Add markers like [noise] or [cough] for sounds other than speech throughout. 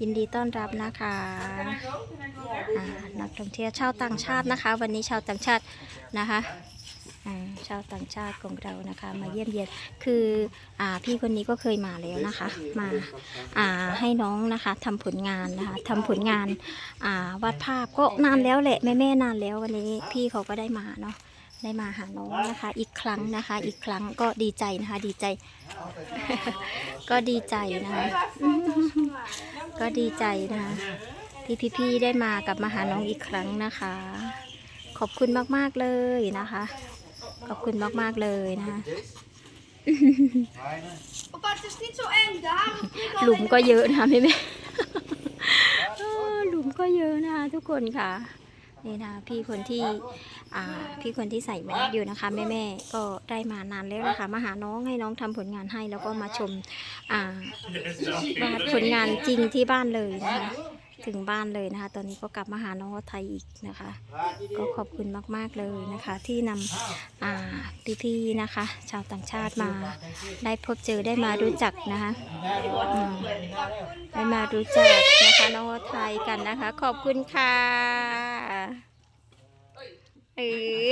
ยินดีต้อนรับนะคะนักท่องเที่ยวชาวต่างชาตินะคะ วันนี้ชาวต่างชาตินะคะชาวต่างชาติของเรานะคะ มาเยี่ยมเยียนคืออพี่คนนี้ก็เคยมาแล้วนะคะ มาาให้น้องนะคะทำผลงานนะคะทำผลงานาวาดภาพก็นานแล้วแหละแม่แม่นานแล้ววันนี้พี่เขาก็ได้มาเนาะ ได้มาหาน้องนะคะ อีกครั้งนะคะ อีกครั้งก็ดีใจนะคะ ดีใจ ก็ดีใจนะคะ ก็ดีใจนะคะ ที่พี่ๆได้มากลับมาหาน้องอีกครั้งนะคะ ขอบคุณมากๆเลยนะคะ ขอบคุณมากๆเลยนะคะหลุมก็เยอะนะคะแม่แม่หลุมก็เยอะนะคะทุกคนค่ะ นี่นะพี่คนที่อ่าพี่คนที่ใส่แมสอยู่นะคะแม่แม่ก็ได้มานานแล้วนะคะมาหาน้องให้น้องทำผลงานให้ แล้วก็มาชมอ่าวาดผลงานจริงที่บ้านเลยนะคะถึงบ้านเลยนะคะ ตอนนี้ก็กลับมาหาน้องไทยอีกนะคะ ก็ขอบคุณมากๆเลยนะคะ ที่นำอ่าพี่ๆนะคะ ชาวต่างชาติมา ได้พบเจอได้มารู้จักนะคะได้มารู้จักนะคะน้องไทยกันนะคะ ขอบคุณค่ะ เออ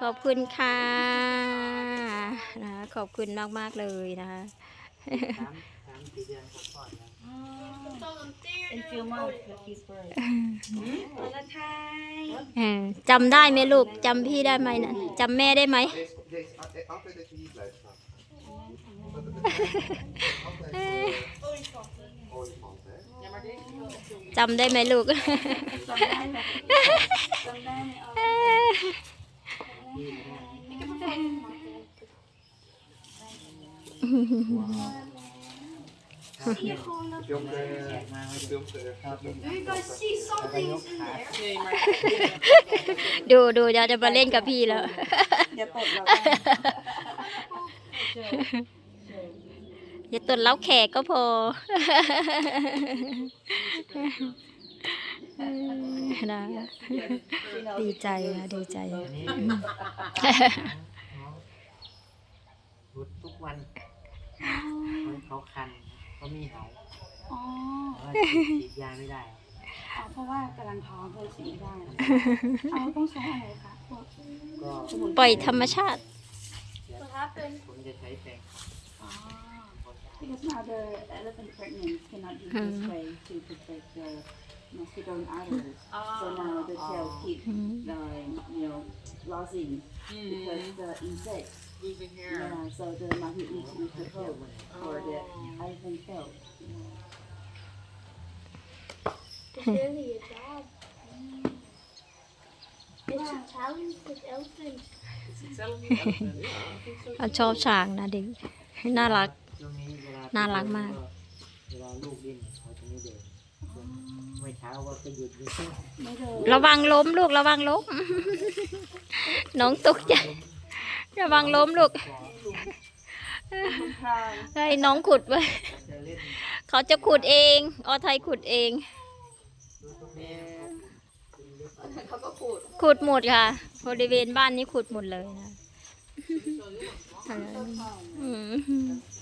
ขอบคุณค่ะนะคะขอบคุณมากๆเลยนะคะ In few months, the kids birth. เออจำได้ไหมลูกจำพี่ได้ไหมนะจำแม่ได้ไหม จำได้ไหมลูก Filmt, eh, filmt, eh, gaat niet. Do you guys see something's in there? ดูดูเดี๋ยวจะมาเล่นกับพี่แล้วอย่าตดเราได้ อย่าตดเล้าแขกก็พอนะดีใจนะดีใจรุดทุกวันเขาคันเขามีเหาอ๋อเพราะว่าฉีดยาไม่ได้อ๋อเพราะว่ากำลังท้องเลยฉีดได้เอาต้องใช้อะไรคะพวกก็สมุนไพรปล่อยธรรมชาติผมจะใช้แปรงอ๋อ Because now the elephant pregnant cannot use this way to protect the mosquito and others. So now the tail keep the you know losing because the insects. Losing hair. Yeah, so the magnet needs to use the tail for the elephant tail. It's really a job. It's a challenge with elephants. It's elephant. elephant. Yeah, I think so. [laughs] เขาชอบช้างนะเด็กน่ารัก ช่วง นี้เวลาน่ารักมาก เวลาลูกเล่นเขาจะไม่เดินเมื่อเช้าว่าก็หยุดอยู่ไม่เดินระวังล้มลูกระวังล้ม น้องตกใจระวังล้มลูกคลายให้น้องขุดไว้จะเล่นเขาจะขุดเอง ออไทยขุดเอง ดูตรงนี้ขุดหมดค่ะบริเวณบ้านนี้ขุดหมดเลยนะอืม Deze geeft een kusje. For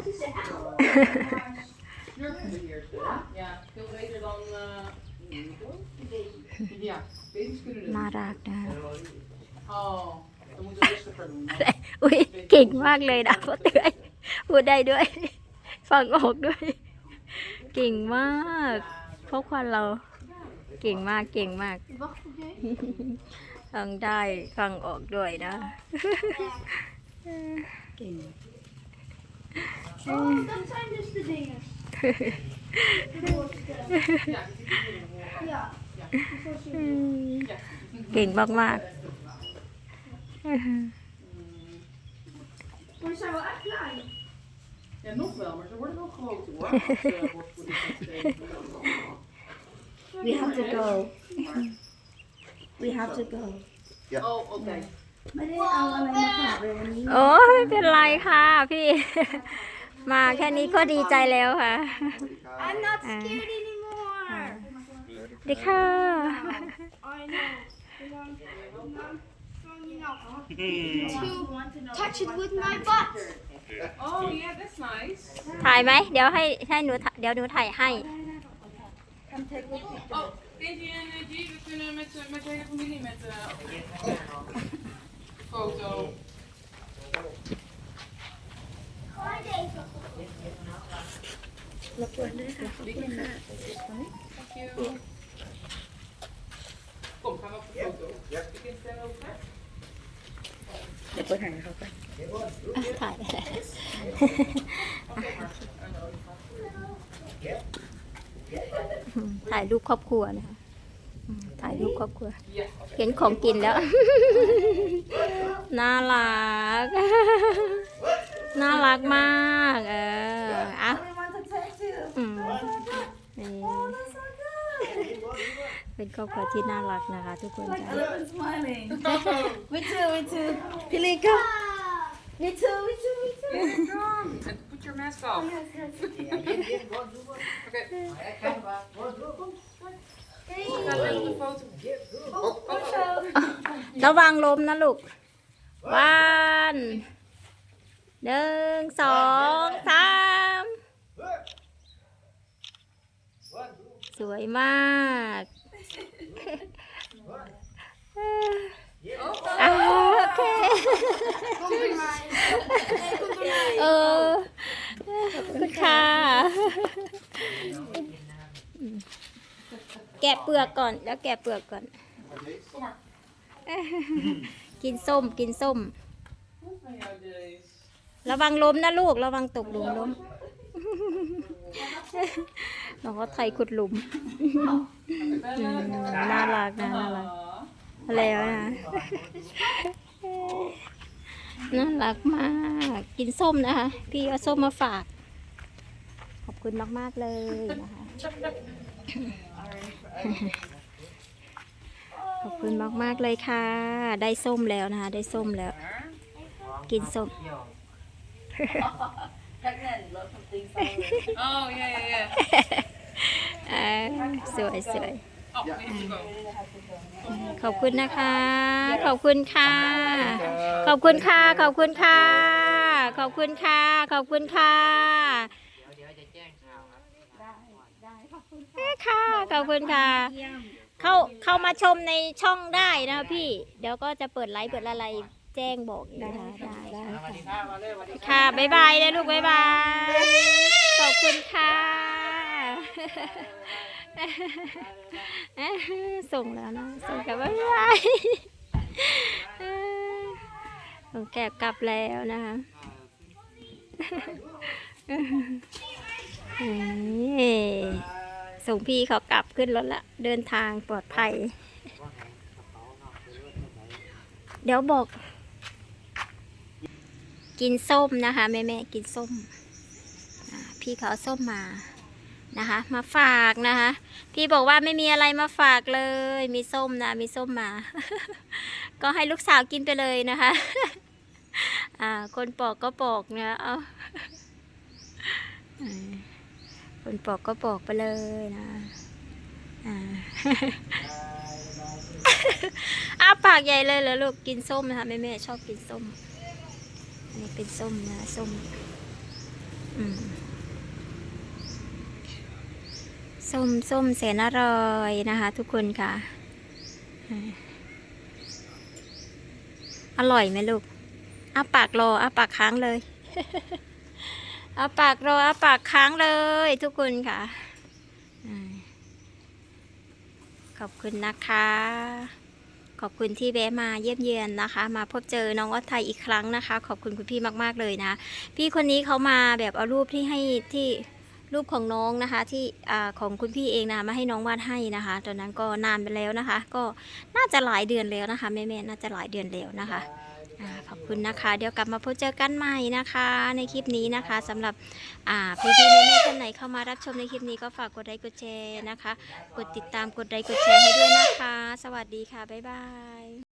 maar naar. Aw, ze, ze is echt Snurken ze hier. Ja, veel beter dan. eh, ja, baby's kunnen dit. น่ารักนะ Oh, dan moeten we rustiger doen. อุ้ยเก่งมากเลยนะพ่อเตือยพูดได้ด้วย ฟังออกด้วย เก่งมากพ่อควันเรา เก่งมากเก่งมาก Wacht, oké. ฟังได้ฟังออกด้วยนะเก่ง Oh, dat zijn dus de dingen. De borsten. Ja. Zo zie je. เก่งมาก Ja. Maar ze wel echt klein. Ja, nog wel, maar ze worden wel groter hoor. Als, eh, borstvoeding gegeven. We have to go. We have to go. Oh, oké. ไม่ได้เอาอะไรมาฝากเลยวันนี้ โอ้ไม่เป็นไรค่ะพี่ มาแค่นี้ก็ดีใจแล้วค่ะ I'm not scared anymore. ดีค่ะ I know. To touch it with my butt. Oh yeah, that's nice. ถ่ายไหม เดี๋ยวให้ให้หนูถ่ายเดี๋ยวหนูถ่ายให้ Oh, Davy en uh, G, we kunnen met, eh, met de hele familie met de foto. ถ่ายรูปครอบครัวนะคะถ่ายรูปครอบครัว เห็นของกินแล้ว น่ารัก น่ารักมาก เอออะนี่เป็นครอบครัวที่น่ารักนะคะ ทุกคนจ้ะ Elephant smiling Me too me too พี่ลีก็ Me too me too me too Here you come. And put your mask off. Okay. แค่ว่าโอ้โห We gaan met de foto. Oh, oh, oh. ระวังลมนะลูกวันหนึ่งสองสามสวยมากอ่าโอเคเออขอบคุณค่ะ แกะเปลือกก่อน แล้วแกะเปลือกก่อน กินส้มกินส้ม ระวังล้มนะลูก ระวังตกหลุมล้มน้องไทยขุดหลุม น่ารักนะน่ารักแล้วนะน่ารักมาก กินส้มนะคะ พี่เอาส้มมาฝาก ขอบคุณมาก ๆ เลยนะคะ ขอบคุณมาก ๆ เลยค่ะ ได้ส้มแล้วนะคะ ได้ส้มแล้ว กินส้มเที่ยว Oh, ja, ja, ja. เออสวยสวย Oh, we have to go. ขอบคุณนะคะ ขอบคุณค่ะ ขอบคุณค่ะ ขอบคุณค่ะ ขอบคุณค่ะ ขอบคุณค่ะ เดี๋ยวเดี๋ยวจะแจ้งข่าวครับ ค่ะขอบคุณค่ะ เข้าเข้ามาชมในช่องได้นะคะพี่ เดี๋ยวก็จะเปิดไลฟ์เปิดอะไรแจ้งบอกอีกนะคะได้ได้สวัสดีค่ะมาเลยสวัสดีค่ะบ๊ายบายนะลูกบ๊ายบายขอบคุณค่ะ ส่งแล้วนะส่งกลับบ๊ายบายส่งแกบกลับแล้วนะคะนี่ ส่งพี่เขากลับขึ้นรถละเดินทางปลอดภัย เดี๋ยวบอก กินส้มนะคะแม่แม่กินส้ม พี่เขาส้มมานะคะ มาฝากนะคะ พี่บอกว่าไม่มีอะไรมาฝากเลย มีส้มนะมีส้มมา ก็ให้ลูกสาวกินไปเลยนะคะอ่าคนปอกก็ปอกนะเอา คนปอกก็ปอกไปเลยนะอ่าอ้าปากใหญ่เลยเหรอลูกกินส้มนะคะแม่แม่ๆชอบกินส้ม อันนี้เป็นส้มนะส้มอืมส้มส้มแสนอร่อยนะคะ ทุกคนค่ะอืมอร่อยไหมลูกอ้าปากรออ้าปากค้างเลย เอาปากรออ้าปากค้างเลยทุกคนค่ะ ขอบคุณนะคะ ขอบคุณที่แวะมาเยี่ยมเยียนนะคะ มาพบเจอน้องออดไทยอีกครั้งนะคะ ขอบคุณคุณพี่มากๆเลยนะ พี่คนนี้เขามาแบบเอารูปที่ให้ที่รูปของน้องนะคะที่อของคุณพี่เองนะะมาให้น้องวาดให้นะคะ ตอนนั้นก็นานไปแล้วนะคะ ก็น่าจะหลายเดือนแล้วนะคะแม่ๆน่าจะหลายเดือนแล้วนะคะ ขอบคุณนะคะ เดี๋ยวกลับมาพบเจอกันใหม่นะคะ ในคลิปนี้นะคะสำหรับอ่พี่พี่ๆแม่ท่านไหนเข้ามารับชมในคลิปนี้ก็ฝากกดไลค์กดแชร์นะคะ กดติดตามกดไลค์กดแชร์ให้ด้วยนะคะ สวัสดีค่ะ บ๊ายบาย